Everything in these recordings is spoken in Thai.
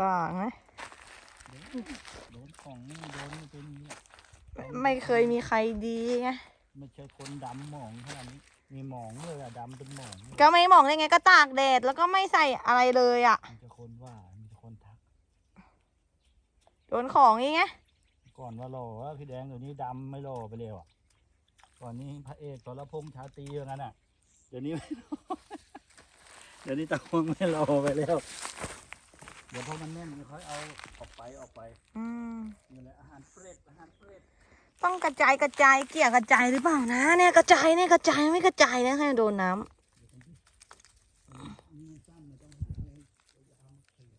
ก็ไงโดนของนี่โดนมันเป็นอย่างนี้ไม่เคยมีใครดีไงไม่ใช่คนดำหมองขนาดนี้ มีหมองเลยอะดำเป็นหมองก็ไม่มองได้ไงก็ตากแดดแล้วก็ไม่ใส่อะไรเลยอะ มีแต่คนว่ามีแต่คนทัก โดนของอีกไงก่อนว่าหล่อว่าพี่แดงเดี๋ยวนี้ดำไม่หล่อไปเร็วอะก่อนนี้พระเอกสรพงษ์ชาตรีอย่างนั้นอะเดี๋ยวนี้ไม่เดี๋ยวนี้ตะคงไม่หล่อไปแล้วเดี๋ยวพอมันแน่นมันค่อยเอาออกไปออกไปอืมนี่แหละอาหารเปรตอาหารเปรตต้องกระจายกระจายเกี่ยกระจายหรือเปล่านะเนี่ยกระจายเนี่ยกระจายไม่กระจายนะแค่โดนน้ำนี่มันสั้นมันต้องหาอะไรยาวๆมาเขี่ย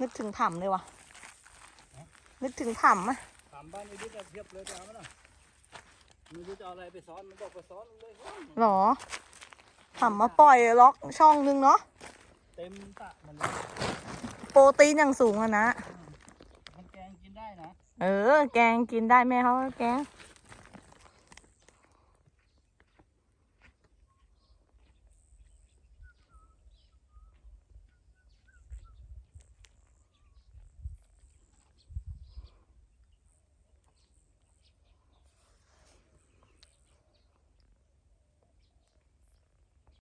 นึกถึงถ้ำเลยวะนึกถึงถ้ำอะถามบ้านนี้จะเทียบเลยจะเอาไหมล่ะ ไม่รู้จะเอาอะไรไปซ้อนมันบอกไปซ้อนเลยหรอถ้ำมาปล่อยล็อกช่องนึงเนาะเต็มตะมันเลยโปรตีนอย่างสูงอะนะ มันแกงกินได้นะ เออ แกงกินได้แม่เขาก็แกง